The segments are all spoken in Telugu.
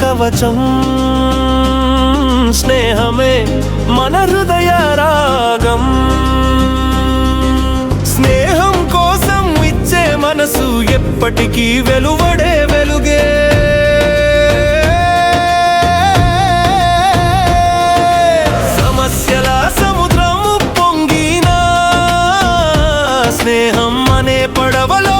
కవచం. స్నేహమే మన హృదయ రాగం. స్నేహం కోసం ఇచ్చే మనసు ఎప్పటికీ వెలువడే వెలుగే. సమస్యల సముద్రము పొంగినా స్నేహం అనే పడవలో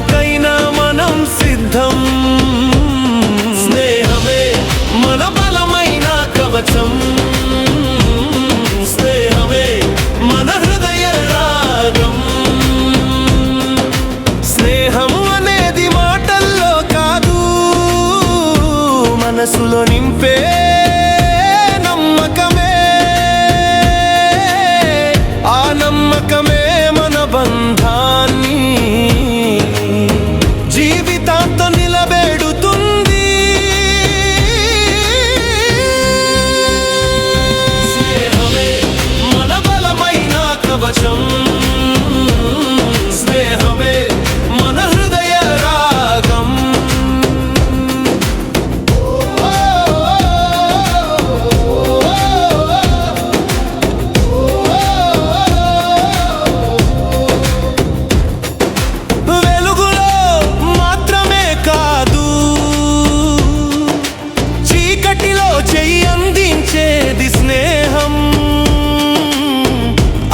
తుఫానుకైనా మనం సిద్ధం? స్నేహమే మన బలమైన కవచం. స్నేహమే మన హృదయ రాగం. స్నేహం అనేది మాటల్లో కాదు మనసులో నింపే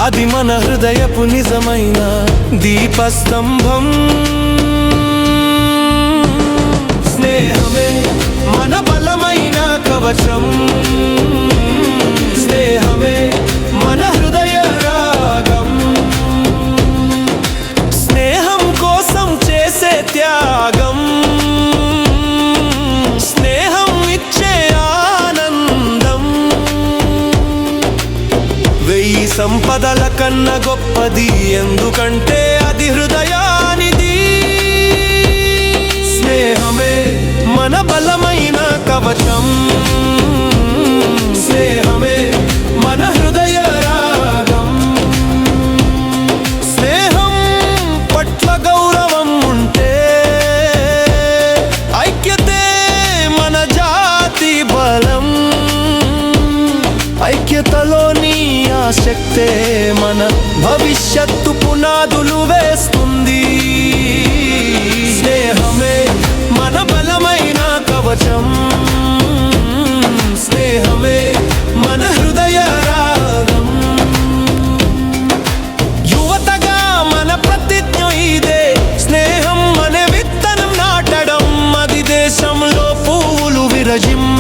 అది మన హృదయపు నిజమైన దీపస్తంభం. స్నేహమే మన బలమైన కవచం. ఈ సంపదల కన్న గొప్పది ఎందుకంటే అది హృదయానిది. స్నేహమే మన బలమైన కవచం. శక్తే మన భవిష్యత్తు పునాదులు వేస్తుంది. స్నేహమే మన బలమైన కవచం. స్నేహమే మన హృదయ రాగం. యువతగా మన ప్రతిజ్ఞ ఇదే. స్నేహం మన విత్తనం నాటడం అది దేశంలో పూలు విరజిం